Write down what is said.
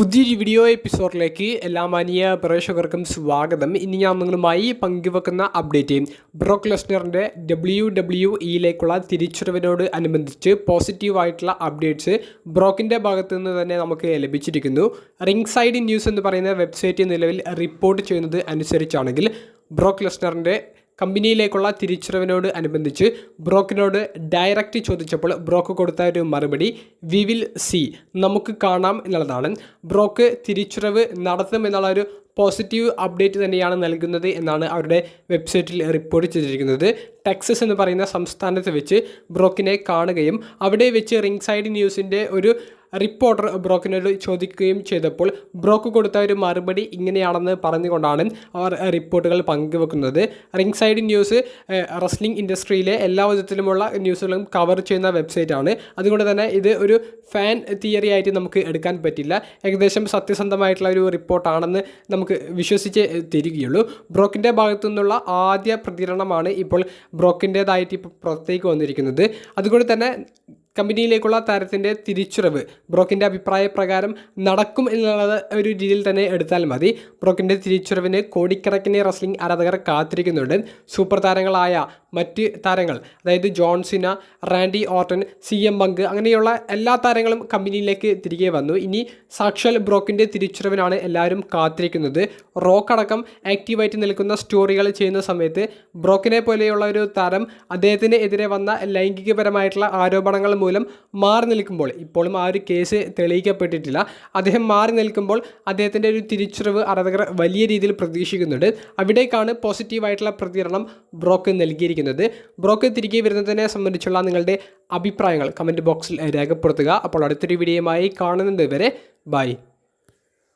പുതിയൊരു വീഡിയോ എപ്പിസോഡിലേക്ക് എല്ലാ മാനിയ പ്രേക്ഷകർക്കും സ്വാഗതം. ഇനി ഞാൻ നിങ്ങളുമായി പങ്കുവെക്കുന്ന അപ്ഡേറ്റ് ബ്രോക്ക് ലെസ്നറിന്റെ ഡബ്ല്യു ഡബ്ല്യു ഇയിലേക്കുള്ള തിരിച്ചുവരവിനോട് അനുബന്ധിച്ച് പോസിറ്റീവായിട്ടുള്ള അപ്ഡേറ്റ്സ് ബ്രോക്കിന്റെ ഭാഗത്തു നിന്ന് തന്നെ നമുക്ക് ലഭിച്ചിരിക്കുന്നു. റിംഗ് സൈഡ് ന്യൂസ് എന്ന് പറയുന്ന വെബ്സൈറ്റ് നിലവിൽ റിപ്പോർട്ട് ചെയ്യുന്നത് അനുസരിച്ചാണെങ്കിൽ ബ്രോക്ക് ലെസ്നറിന്റെ കമ്പനിയിലേക്കുള്ള തിരിച്ചറിവിനോട് അനുബന്ധിച്ച് ബ്രോക്കിനോട് ഡയറക്റ്റ് ചോദിച്ചപ്പോൾ ബ്രോക്ക് കൊടുത്ത ഒരു മറുപടി വി വിൽ സി നമുക്ക് കാണാം എന്നുള്ളതാണ്. ബ്രോക്ക് തിരിച്ചറിവ് നടത്തും എന്നുള്ള ഒരു പോസിറ്റീവ് അപ്ഡേറ്റ് തന്നെയാണ് നൽകുന്നത് എന്നാണ് അവരുടെ വെബ്സൈറ്റിൽ റിപ്പോർട്ട് ചെയ്തിരിക്കുന്നത്. ടെക്സസ് എന്ന് പറയുന്ന സംസ്ഥാനത്ത് വെച്ച് ബ്രോക്കിനെ കാണുകയും അവിടെ വെച്ച് റിംഗ് സൈഡ് ന്യൂസിന്റെ ഒരു റിപ്പോർട്ടർ ബ്രോക്കിനോട് ചോദിക്കുകയും ചെയ്തപ്പോൾ ബ്രോക്ക് കൊടുത്ത ഒരു മറുപടി ഇങ്ങനെയാണെന്ന് പറഞ്ഞുകൊണ്ടാണ് അവർ റിപ്പോർട്ടുകൾ പങ്കുവെക്കുന്നത്. റിംഗ് സൈഡ് ന്യൂസ് റെസ്ലിംഗ് ഇൻഡസ്ട്രിയിലെ എല്ലാ വിധത്തിലുമുള്ള ന്യൂസുകളും കവർ ചെയ്യുന്ന വെബ്സൈറ്റാണ്. അതുകൊണ്ട് തന്നെ ഇത് ഒരു ഫാൻ തിയറി ആയിട്ട് നമുക്ക് എടുക്കാൻ പറ്റില്ല. ഏകദേശം സത്യസന്ധമായിട്ടുള്ള ഒരു റിപ്പോർട്ടാണെന്ന് നമുക്ക് വിശ്വസിച്ച് തരികയുള്ളൂ. ബ്രോക്കിന്റെ ഭാഗത്തു നിന്നുള്ള ആദ്യ പ്രതികരണമാണ് ഇപ്പോൾ ബ്രോക്കിന്റേതായിട്ട് ഇപ്പോൾ പുറത്തേക്ക് വന്നിരിക്കുന്നത്. അതുകൊണ്ട് തന്നെ കമ്പനിയിലേക്കുള്ള താരത്തിന്റെ തിരിച്ചുറവ്. ബ്രോക്കിന്റെ അഭിപ്രായ പ്രകാരം നടക്കും എന്നുള്ളത് ഒരു രീതിയിൽ തന്നെ എടുത്താൽ മതി. ബ്രോക്കിന്റെ തിരിച്ചുറവിന് കോടിക്കണക്കിന് റെസ്ലിംഗ് ആരാധകർ കാത്തിരിക്കുന്നുണ്ട്. സൂപ്പർ താരങ്ങളായ മറ്റ് താരങ്ങൾ അതായത് John Cena Randy Orton C M Punk അങ്ങനെയുള്ള എല്ലാ താരങ്ങളും കമ്പനിയിലേക്ക് തിരികെ വന്നു. ഇനി സാക്ഷാൽ ബ്രോക്കിന്റെ തിരിച്ചുറവിനാണ് എല്ലാവരും കാത്തിരിക്കുന്നത്. റോക്ക് അടക്കം ആക്റ്റീവായിട്ട് നിൽക്കുന്ന സ്റ്റോറികൾ ചെയ്യുന്ന സമയത്ത് ബ്രോക്കിനെ പോലെയുള്ള ഒരു താരം അദ്ദേഹത്തിന് എതിരെ വന്ന ലൈംഗികപരമായിട്ടുള്ള ആരോപണങ്ങൾ മൂലം മാറി നിൽക്കുമ്പോൾ ഇപ്പോഴും ആ ഒരു കേസ് തെളിയിക്കപ്പെട്ടിട്ടില്ല. അദ്ദേഹം മാറി നിൽക്കുമ്പോൾ അദ്ദേഹത്തിന്റെ ഒരു തിരിച്ചറിവ് ആരാധകർ വലിയ രീതിയിൽ പ്രതീക്ഷിക്കുന്നുണ്ട്. അവിടേക്കാണ് പോസിറ്റീവായിട്ടുള്ള പ്രതികരണം ബ്രോക്ക് നൽകിയിരിക്കുന്നത്. ബ്രോക്ക് തിരികെ വരുന്നതിനെ സംബന്ധിച്ചുള്ള നിങ്ങളുടെ അഭിപ്രായങ്ങൾ കമന്റ് ബോക്സിൽ രേഖപ്പെടുത്തുക. അപ്പോൾ അടുത്തൊരു വീഡിയോയുമായി കാണുന്നത് വരെ ബൈ